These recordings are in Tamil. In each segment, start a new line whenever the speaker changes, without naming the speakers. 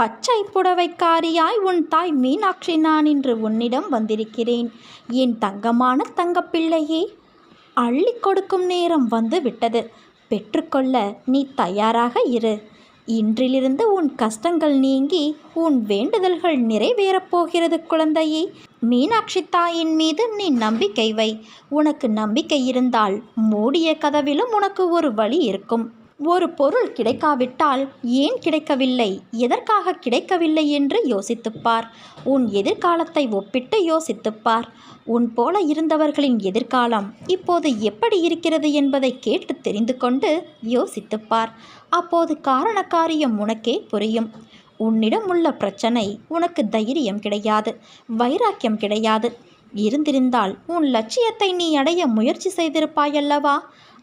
பச்சை புடவைக்காரியாய் உன் தாய் மீனாட்சி நான் இன்று உன்னிடம் வந்திருக்கிறேன். என் தங்கமான தங்கப்பிள்ளையே அள்ளி கொடுக்கும் நேரம் வந்து விட்டது. பெற்றுக்கொள்ள நீ தயாராக இரு. இன்றிலிருந்து உன் கஷ்டங்கள் நீங்கி உன் வேண்டுதல்கள் நிறைவேறப் போகிறது குழந்தையே. மீனாட்சி தாயின் மீது நீ நம்பிக்கை வை. உனக்கு நம்பிக்கை இருந்தால் மூடிய கதவிலும் உனக்கு ஒரு வழி இருக்கும். ஒரு பொருள் கிடைக்காவிட்டால் ஏன் கிடைக்கவில்லை? எதற்காக கிடைக்கவில்லை என்று யோசித்துப்பார். உன் எதிர்காலத்தை ஒப்பிட்டு யோசித்துப்பார். உன் போல இருந்தவர்களின் எதிர்காலம் இப்போது எப்படி இருக்கிறது என்பதை கேட்டு தெரிந்து கொண்டு யோசித்துப்பார். அப்போது காரண காரியம் உனக்கே புரியும். உன்னிடம் உள்ள பிரச்சனை உனக்கு தைரியம் கிடையாது வைராக்கியம் கிடையாது. இருந்திருந்தால் உன் லட்சியத்தை நீ அடைய முயற்சி செய்திருப்பாயல்லவா?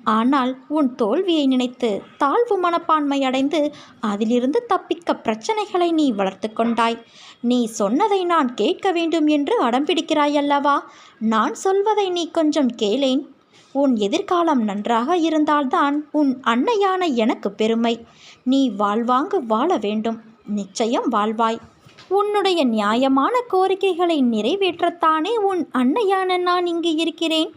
ஆனால் உன் தோல்வியை நினைத்து தாழ்வு மனப்பான்மை அடைந்து அதிலிருந்து தப்பிக்க பிரச்சனைகளை நீ வளர்த்து கொண்டாய். நீ சொன்னதை நான் கேட்க வேண்டும் என்று அடம்பிடிக்கிறாயல்லவா நான் சொல்வதை நீ கொஞ்சம் கேளேன். உன் எதிர்காலம் நன்றாக இருந்தால்தான் உன் அன்னையான எனக்கு பெருமை. நீ வாழ்வாங்கு வாழ வேண்டும். நிச்சயம் வாழ்வாய். உன்னுடைய நியாயமான கோரிக்கைகளை நிறைவேற்றத்தானே உன் அன்னையான நான் இங்கு இருக்கிறேன்?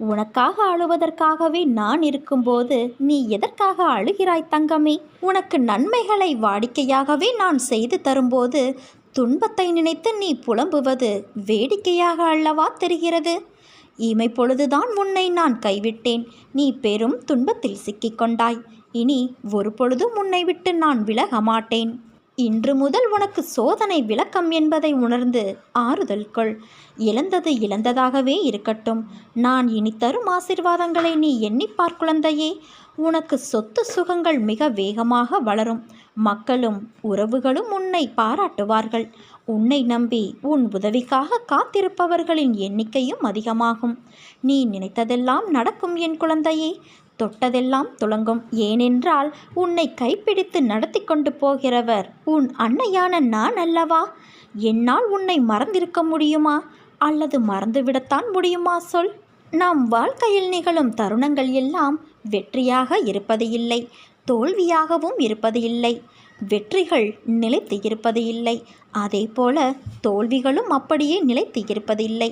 உனக்காக அழுவதற்காகவே நான் இருக்கும்போது நீ எதற்காக அழுகிறாய் தங்கமே? உனக்கு நன்மைகளை வாடிக்கையாகவே நான் செய்து தரும்போது துன்பத்தை நினைத்து நீ புலம்புவது வேடிக்கையாக அல்லவா தெரிகிறது? இமை பொழுதுதான் உன்னை நான் கைவிட்டேன். நீ பெரும் துன்பத்தில் சிக்கிக்கொண்டாய். இனி ஒரு பொழுதும் உன்னை விட்டு நான் விலக மாட்டேன் இன்று முதல் உனக்கு சோதனை விளக்கம் என்பதை உணர்ந்து ஆறுதல் கொள். இழந்தது இழந்ததாகவே இருக்கட்டும். நான் இனி தரும் ஆசிர்வாதங்களை நீ எண்ணிப்பார் குழந்தையே. உனக்கு சொத்து சுகங்கள் மிக வேகமாக வளரும். மக்களும் உறவுகளும் உன்னை பாராட்டுவார்கள். உன்னை நம்பி உன் உதவிக்காக காத்திருப்பவர்களின் எண்ணிக்கையும் அதிகமாகும். நீ நினைத்ததெல்லாம் நடக்கும் என் குழந்தையே. தொட்டதெல்லாம் துளங்கும். ஏனென்றால் உன்னை கைப்பிடித்து நடத்தி கொண்டு போகிறவர் உன் அன்னையான நான் அல்லவா? என்னால் உன்னை மறந்திருக்க முடியுமா? அல்லது மறந்துவிடத்தான் முடியுமா சொல். நம் வாழ்க்கையில் நிகழும் தருணங்கள் எல்லாம் வெற்றியாக இருப்பது இல்லை தோல்வியாகவும் இருப்பது இல்லை வெற்றிகள் நிலைத்து இருப்பது இல்லை. அதே போல தோல்விகளும் அப்படியே நிலைத்து இருப்பதில்லை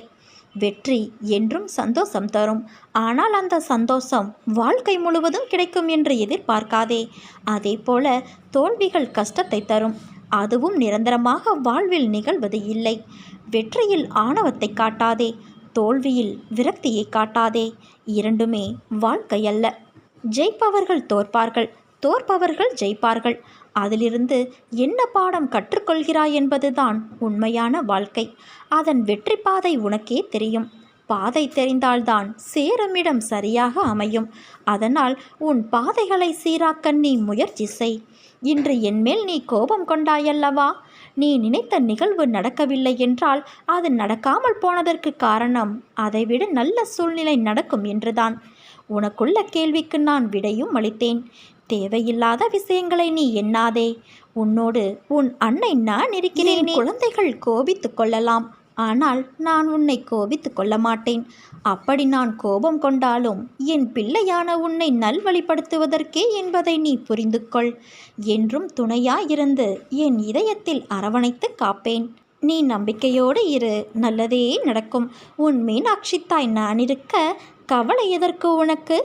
வெற்றி என்றும் சந்தோஷம் தரும். ஆனால் அந்த சந்தோஷம் வாழ்க்கை முழுவதும் கிடைக்கும் என்று எதிர்பார்க்காதே. அதே போல தோல்விகள் கஷ்டத்தை தரும். அதுவும் நிரந்தரமாக வாழ்வில் நிகழ்வது இல்லை. வெற்றியில் ஆணவத்தை காட்டாதே. தோல்வியில் விரக்தியை காட்டாதே. இரண்டுமே வாழ்க்கை அல்ல. ஜெயிப்பவர்கள் தோற்பார்கள். தோற்பவர்கள் ஜெயிப்பார்கள். அதிலிருந்து என்ன பாடம் கற்றுக்கொள்கிறாய் என்பதுதான் உண்மையான வாழ்க்கை. அதன் வெற்றி பாதை உனக்கே தெரியும். பாதை தெரிந்தால்தான் சேருமிடம் சரியாக அமையும். அதனால் உன் பாதைகளை சீராக்க நீ முயற்சி செய். இன்று என்மேல் நீ கோபம் கொண்டாயல்லவா? நீ நினைத்த நிகழ்வு நடக்கவில்லை என்றால் அது நடக்காமல் போனதற்கு காரணம் அதைவிட நல்ல சூழ்நிலை நடக்கும் என்றுதான். உனக்குள்ள கேள்விக்கு நான் விடையும் அளித்தேன். தேவையில்லாத விஷயங்களை நீ எண்ணாதே. உன்னோடு உன் அன்னை நான் இருக்கிறேன். குழந்தைகள் கோபித்து கொள்ளலாம். ஆனால் நான் உன்னை கோபித்து கொள்ள மாட்டேன். அப்படி நான் கோபம் கொண்டாலும் என் பிள்ளையான உன்னை நல்வழிப்படுத்துவதற்கே என்பதை நீ புரிந்து கொள் என்றும் துணையாயிருந்து என் இதயத்தில் அரவணைத்து காப்பேன். நீ நம்பிக்கையோடு இரு. நல்லதே நடக்கும். உன் மீனாட்சி தாய் நான் இருக்க கவலை எதற்கு உனக்கு?